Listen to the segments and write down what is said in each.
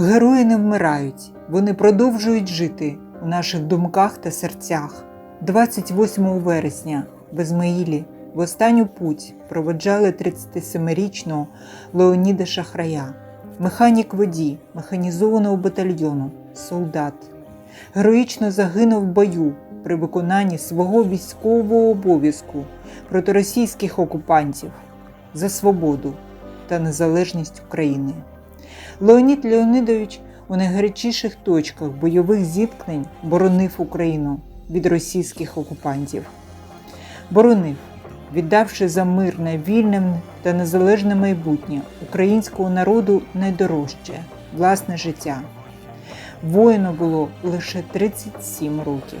Герої не вмирають, вони продовжують жити у наших думках та серцях. 28 вересня в Ізмаїлі в останню путь проведжали 37-річного Леоніда Шахрая, механік водій механізованого батальйону, солдат. Героїчно загинув в бою при виконанні свого військового обов'язку проти російських окупантів за свободу та незалежність України. Леонід Леонидович у найгарячіших точках бойових зіткнень боронив Україну від російських окупантів. Боронив, віддавши за мирне, вільне та незалежне майбутнє українського народу найдорожче власне життя. Воїну було лише 37 років.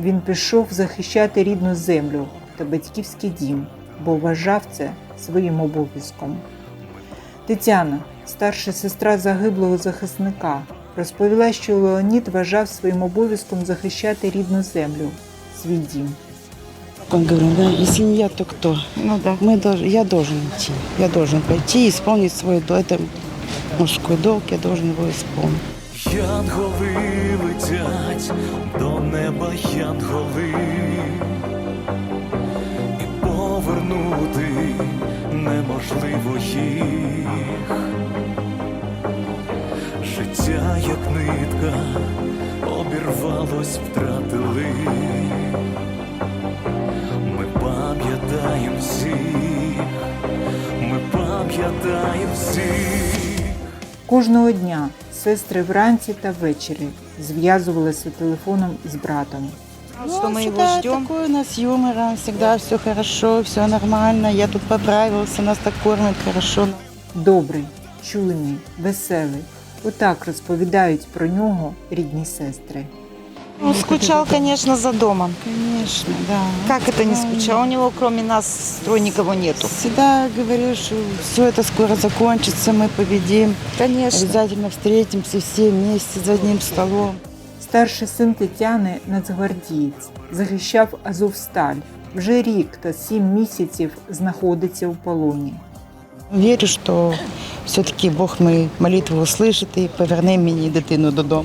Він пішов захищати рідну землю та батьківський дім, бо вважав це своїм обов'язком. Тетяна, старша сестра загиблого захисника, розповіла, що Леонід вважав своїм обов'язком захищати рідну землю, свій дім. Он говорил, да, если не я, то кто? Ну да. Мы должны, я должен идти. Я должен пойти и исполнить свой долг. Это мужской долг, я должен его исполнить. Янголи летять до неба янголи, і повернути неможливо їх. Життя, як нитка, обірвалось, втратили. Ми пам'ятаємо всіх, ми пам'ятаємо всіх. Кожного дня сестри вранці та ввечері зв'язувалися телефоном з братом. Что мы его ждем. такой у нас юмор, всегда все хорошо, все нормально. Я тут поправился, нас так кормят хорошо. Добрий, чуйний, веселий. Отак розповідають про нього рідні сестри. Он скучал, конечно, за домом. Конечно, да. Как это не Да. скучал? У него кроме нас строй никого нету. Всегда говорю, что все это скоро закончится, мы победим. Конечно. Обязательно встретимся все вместе за одним столом. Старший син Тетяни нацгвардієць, захищав Азовсталь. Вже рік та сім місяців знаходиться у полоні. Вірю, що все-таки Бог мою молитву услышить і поверне мені дитину додому.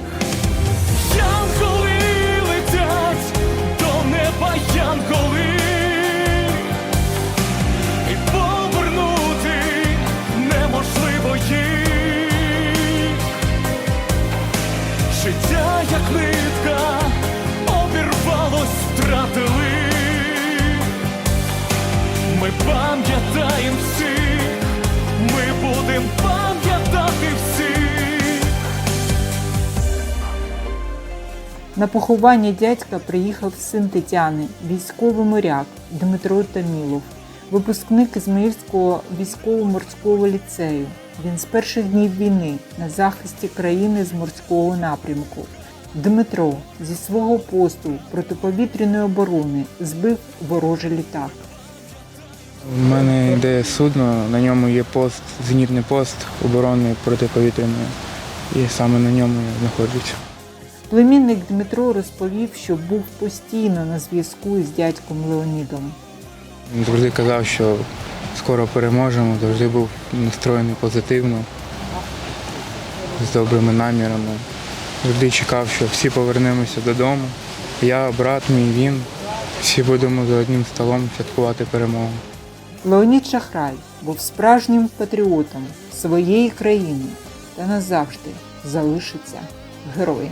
На поховання дядька приїхав син Тетяни, військовий моряк Дмитро Тамілов, випускник Ізмаїльського військово-морського ліцею. Він з перших днів війни на захисті країни з морського напрямку. Дмитро зі свого посту протиповітряної оборони збив ворожий літак. У мене йде судно, на ньому є пост, зенітний пост оборони протиповітряної. І саме на ньому я знаходжусь. Племінник Дмитро розповів, що був постійно на зв'язку із дядьком Леонідом. Він завжди казав, що скоро переможемо, завжди був настроєний позитивно, з добрими намірами. Завжди чекав, що всі повернемося додому. Я, брат мій, він. Всі будемо за одним столом святкувати перемогу. Леонід Шахрай був справжнім патріотом своєї країни та назавжди залишиться героєм.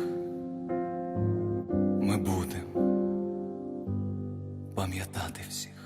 Пам'ятати всіх.